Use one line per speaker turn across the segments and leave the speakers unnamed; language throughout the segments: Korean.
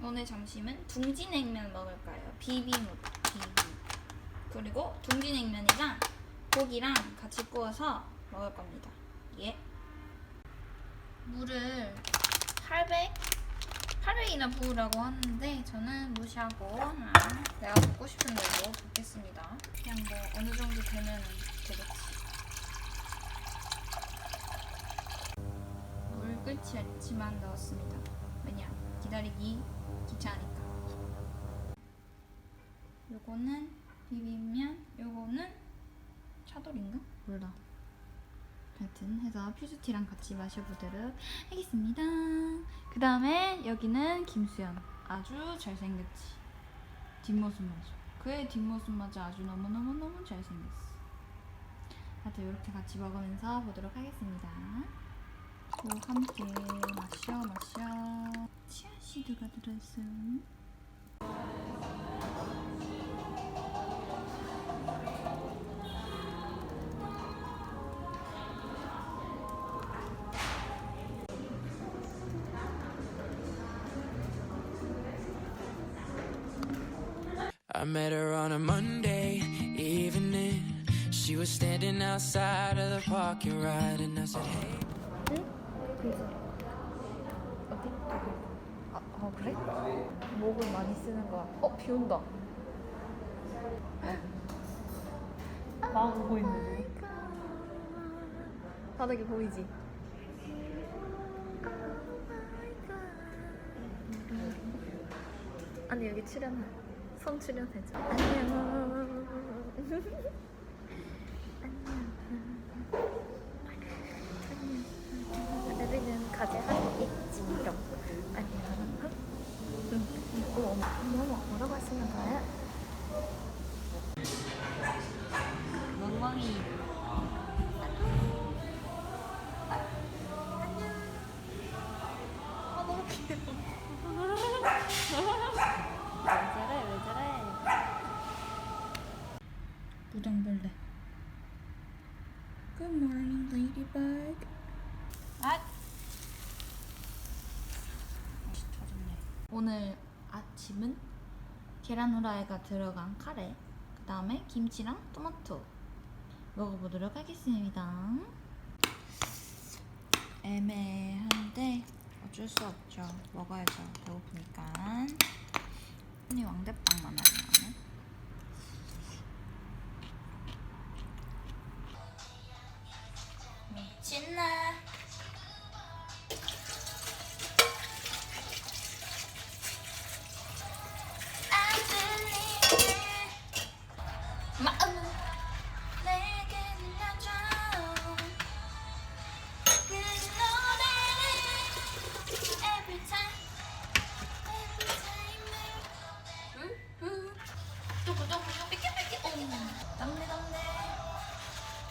오늘 점심은 둥지냉면 먹을 거예요. 비빔으로 비빔. 그리고 둥지냉면이랑 고기랑 같이 구워서 먹을 겁니다. 예. 물을 800 800이나 부으라고 하는데 저는 무시하고 아, 내가 붓고 싶은 대로 붓겠습니다. 그냥 뭐 어느 정도 되면 되겠지. 물 끓지 않지만 넣었습니다. 왜냐? 기다리기 귀찮으니까. 요거는 비빔면, 요거는 차돌인가? 몰라. 하여튼 해서 퓨즈티랑 같이 마셔보도록 하겠습니다. 그 다음에 여기는 김수현. 아주 잘생겼지. 뒷모습마저. 그의 뒷모습마저 아주 너무너무너무 잘생겼어. 하여튼 이렇게 같이 먹으면서 보도록 하겠습니다. 또 함께. 치아시드가 들어있어요.
I met her on a Monday evening. She was standing outside of the parking lot, and I said, Hey.
어 그래? 목을 많이 쓰는 거야. 어, 비 온다. 막 오고 있는데. 바닥에 보이지? 아니 여기 출연해. 손 출연해줘. 안녕. 애들은 가지 하고 있지롱. 안녕. Ladybug. 아. 오늘 아침은 계란 후라이가 들어간 카레, 그 다음에 김치랑 토마토 먹어보도록 하겠습니다. 애매한데 어쩔 수 없죠. 먹어야죠. 배고프니까. 언니 왕대빵 많아요. 미친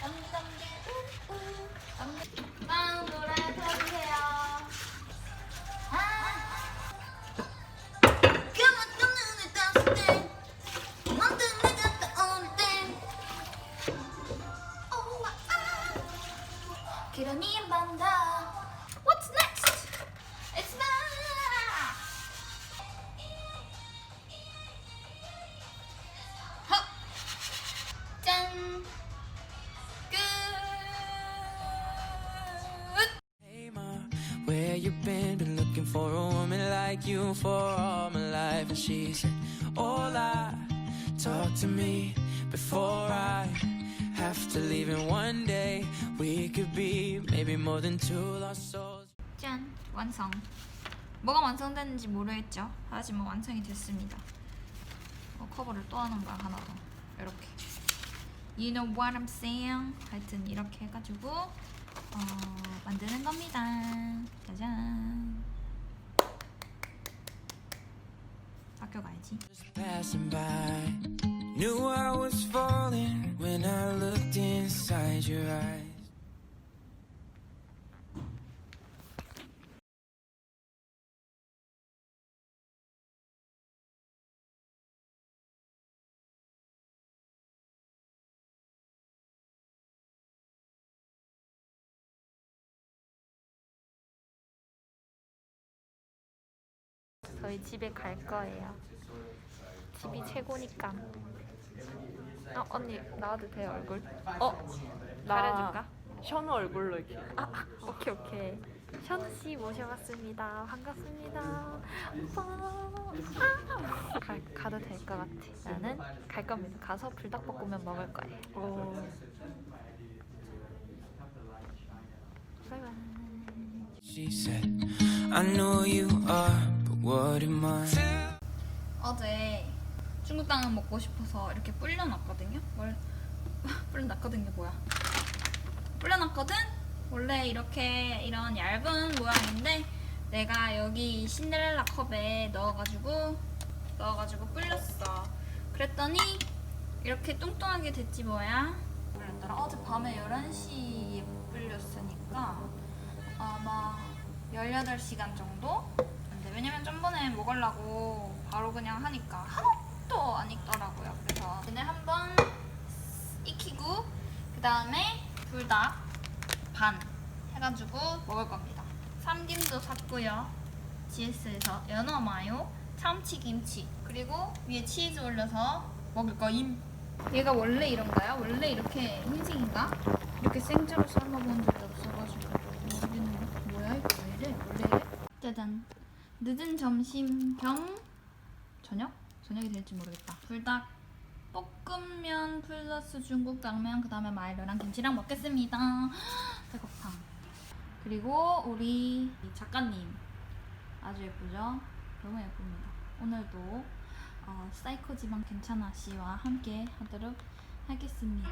담네 담
for a woman like you for all my life. And she said, Hola, talk to me before I have to leave. And one day we could be maybe more than two lost souls.
짠! 완성. 뭐가 완성됐는지 모르겠죠. 하지만 완성이 됐습니다. 어, 커버를 또 하는 거야 하나 더. 이렇게. You know what I'm saying? 하여튼 이렇게 해가지고 어, 만드는 겁니다. 짜잔. 학교 가야지.
Just passing by, knew I was falling when I looked inside your eyes.
저희 집에 갈 거예요. 집이 최고니까. 어 언니 나와도 돼요 얼굴?
어,
가려줄까?
션우 얼굴로 이렇게.
아, 아 오케이 오케이. 션우 씨 모셔봤습니다. 반갑습니다. 오빠. 아. 가, 가도 될 것 같아. 나는 갈 겁니다. 가서 불닭볶음면 먹을 거예요.
어,
바이바이.
She said, I know you are,
어제 중국 당면 먹고 싶어서 이렇게 불려놨거든요. 뭘 불려놨거든요, 뭐야? 불려놨거든. 원래 이렇게 이런 얇은 모양인데 내가 여기 신데렐라 컵에 넣어가지고 넣어가지고 불렸어. 그랬더니 이렇게 뚱뚱하게 됐지 뭐야? 불렸더라. 어제 밤에 11시에 불렸으니까 아마 18시간 정도? 왜냐면 전번에 먹으려고 바로 그냥 하니까 하나도 안 익더라고요. 그래서 얘네 한번 익히고 그 다음에 불닭 반 해가지고 먹을 겁니다. 삼김도 샀고요. GS에서 연어 마요, 참치 김치 그리고 위에 치즈 올려서 먹을 거임. 얘가 원래 이런가요? 원래 이렇게 흰색인가? 이렇게 생채로 삶아본 적이 없어가지고 모르겠네. 뭐야 이거 왜 이래? 원래? 짜잔. 늦은 점심 겸 저녁? 저녁이 될지 모르겠다. 불닭 볶음면 플러스 중국 당면 그 다음에 마일로랑 김치랑 먹겠습니다. 배고파. 그리고 우리 이 작가님 아주 예쁘죠? 너무 예쁩니다. 오늘도 어, 사이코 지방 괜찮아 씨와 함께 하도록 하겠습니다.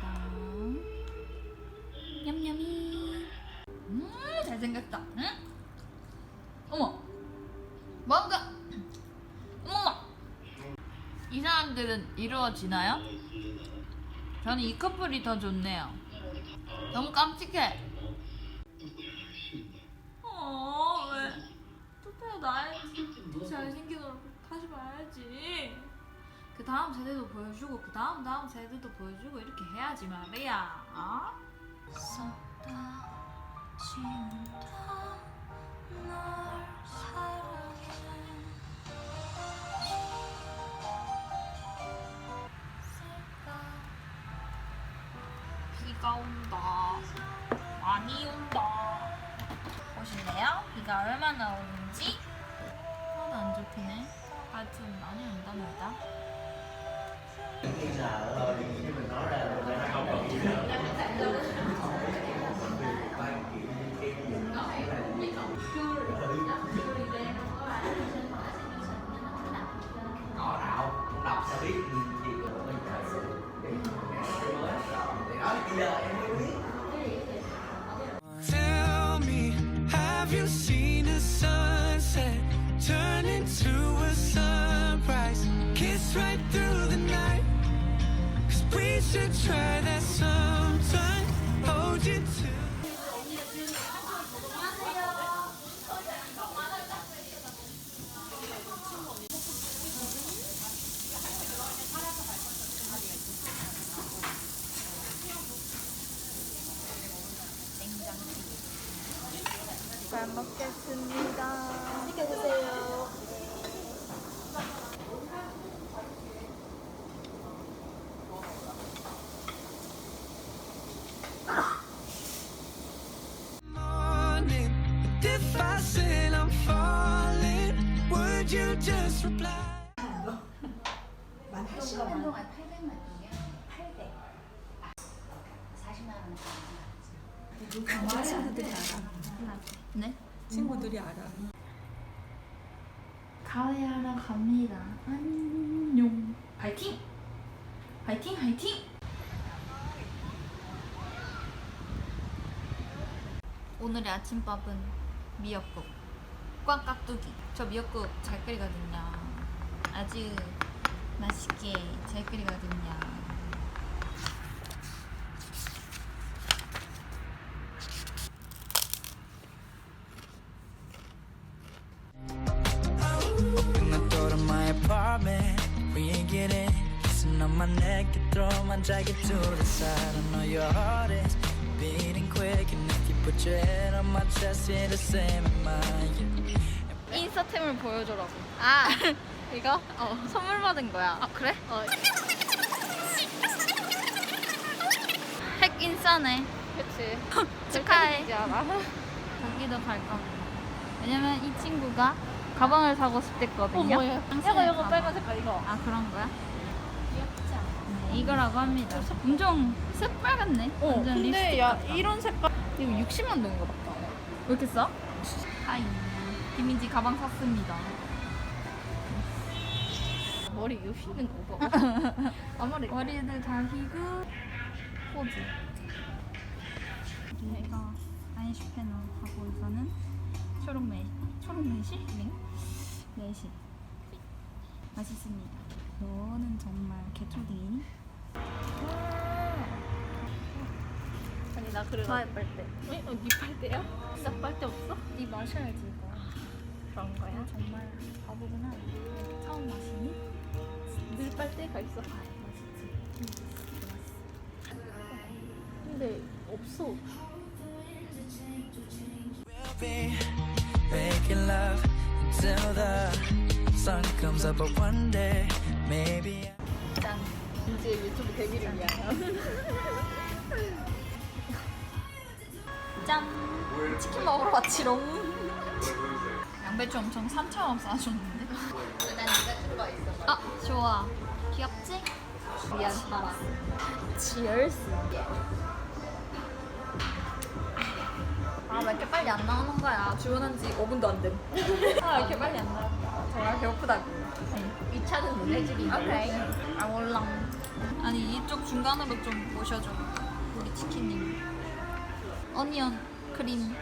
냠냠이. 음 잘생겼다. 응? 어머. 뭔가. 어머머.
이 사람들은 이루어지나요? 저는 이 커플이 더 좋네요. 너무 깜찍해.
어 왜? 투표 나야지. 잘생긴 얼굴 다시 봐야지. 그 다음 세대도 보여주고 그 다음 다음 세대도 보여주고 이렇게 해야지 말이야. 어? 쏟다 진다 널 사랑 비가 온다. 많이 온다. 보실래요? 비가 얼마나 오는지? 하나도 안 잡히네. 아, 좀 많이 온답니다.
Have you seen a sunset turn into a sunrise? Kiss right through the night. 'Cause we should try
잘 먹겠습니다. 맛있게 드세요.
morning. And if I said I'm falling, would you just reply?
만 80년 동안 800만 동이야? 800. 40만 원.
친구들이 알아.
네?
친구들이 알아.
가야하러 갑니다. 안녕. 파이팅! 파이팅, 파이팅! 오늘의 아침밥은 미역국. 꽝깍두기. 저 미역국 잘 끓이거든요. 아주 맛있게 잘 끓이거든요.
Throw my jacket to the side. I know your heart is beating quick, and if you put your head on my chest, you're the same as mine. Yeah.
인스타템을 보여줘라고.
아
이거?
어.
선물 받은 거야.
아 그래?
어.
핵 인싸네.
그치.
축하해. 거기도 갈 겁니다. 왜냐면 이 친구가 가방을 사고 싶댔거든요.
어머야. 이거 이거 빨간 색깔 이거.
아 그런 거야? 이거라고 합니다. 엄청 새빨갛네.
어,
완전
근데
립스틱
야
같다.
이런 색깔 이거 60만 동인가 봐.
왜 이렇게 싸? 하이. 김민지 가방 샀습니다.
머리 이거 휘는 거 봐. 앞머리.
머리를 다 휘고 포즈. 저희가 아이슈페너 하고 이거는 초록매 초록매실? 네. 매실. 맛있습니다. 너는 정말 개초딩이니?
아니 나 그래.
저의 빨대.
어? 어, 네 빨대야? 싹 빨대 없어?
네 마셔야지 이거.
그런 거야?
너 정말 바보구나. 처음 마시니?
늘 빨대가 있어.
맛있지.
근데 없어.
We'll be making love until the sun comes up. But one day, maybe.
짠. 이제 유튜브 데뷔를 위한.
짠! 치킨 먹으러 왔지롱. 양배추 엄청 3,000원 싸줬는데.
난 네가 들어가 있어.
아, 좋아. 귀엽지?
미안 봐라.
치얼스. 아, 왜 이렇게 빨리 안 나오는 거야? 주문한 지 5분도 안 됨. 아, 왜 이렇게 빨리 안 나와? 정말 배고프다고.
이 차는 문해질이.
오케이. 아, 몰라. 아니, 이쪽 중간으로 좀 모셔줘. 우리 치킨님. 어니언 크림.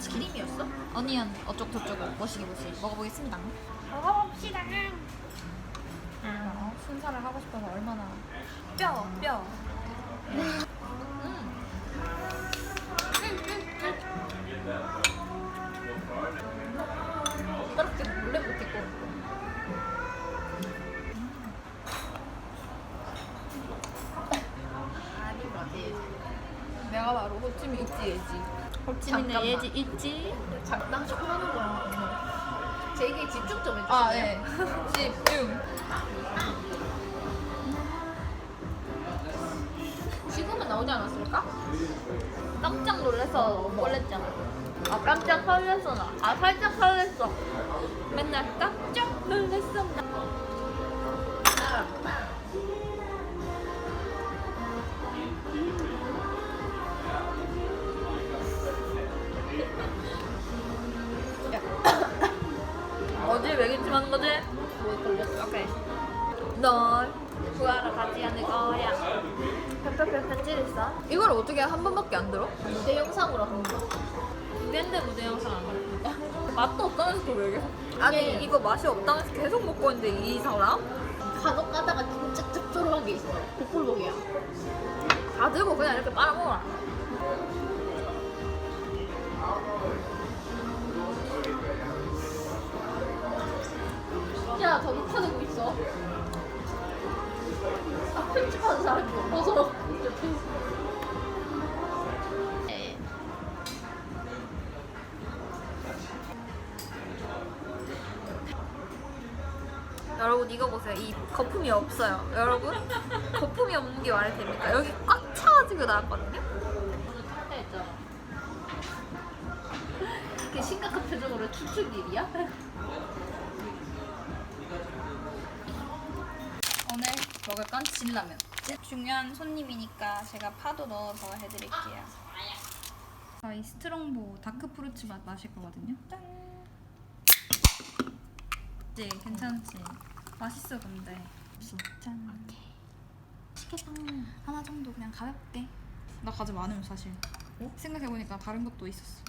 크림이었어?
어니언 어쪽 저쪽 머시기 머시 먹어보겠습니다.
먹어봅시다.
어, 순살을 하고 싶어서 얼마나 뼈 뼈. 음.
그렇게 몰래 못했고.
호치민 있지 예지. 호치민의. 예지 있지.
장난 좀 하는 거야. 제 얘기에 집중 좀 해주세요.
아 네. 집중.
지금은 나오지 않았을까?
깜짝 놀라서 놀랬잖아.
아 깜짝 설렜어 나. 아 살짝 설렜어.
맨날 깜짝 놀랐어. 어 하는 거지?
뭐 걸렸어?
오케이. 널 구하러 가지 않을 거야. 펴펴펴펴 찌르어 이걸 어떻게 한 번밖에 안 들어?
무대 영상으로 한 거.
근데 무대 영상 안 들어. 맛도 없다면서 또 왜?
이게-
아니 이거 맛이 없다면서 계속 먹고 있는데 이 사람?
간혹 가다가 진짜 짭조름한 게 있어. 복불복이야.
다 들고 그냥 이렇게 빨아먹어라.
야 저기 파내고 있어. 아 편집하는 사람이 없어서.
여러분 이거 보세요. 이 거품이 없어요. 여러분 거품이 없는 게 말이 됩니까? 여기 꽉 차가지고 나왔거든요.
오늘 탈때 했잖아. 이렇게 심각한 표정으로 추측 일이야?
먹을 건 진라면. 중요한 손님이니까 제가 파도 넣어서 해드릴게요. 저희 스트롱보 다크 프루츠 맛 마실 거거든요. 짠. 네, 괜찮지? 맛있어 근데. 짠. 맛있겠다. 하나 정도 그냥 가볍게. 나 과자 많으면 사실. 생각해보니까 다른 것도 있었어.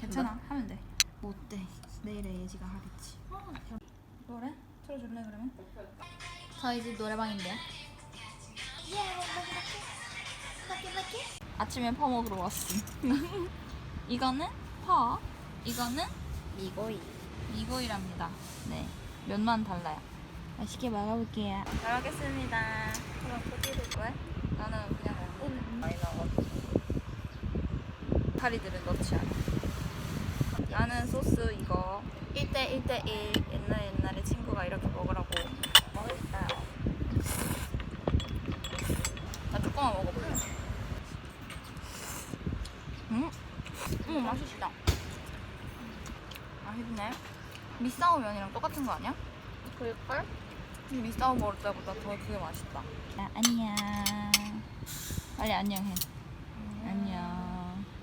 괜찮아. 하면 돼. 뭐 어때? 내일에 예지가 하겠지. 노래? 틀어줄래 그러면? 저희 집 노래방인데요. 아침에 파 먹으러 왔음. 이거는 파, 이거는 미고이. 미고이랍니다. 네, 면만 달라요. 맛있게 먹어볼게요. 잘 먹겠습니다. 그럼 어떻게 될 거야? 나는 그냥 음. 많이 나와가지고 파리들은 넣지 않아. 나는 소스 이거 1대 1대1 옛날 옛날에 친구가 이렇게 먹으라고 먹을까요? 나 조금만 먹어볼래. 음, 음 맛있다. 맛있네. 미싸우 면이랑 똑같은 거 아니야?
그럴걸?
미싸우 먹을 때보다 더 그게 맛있다. 야, 안녕. 빨리 안녕해. 안녕.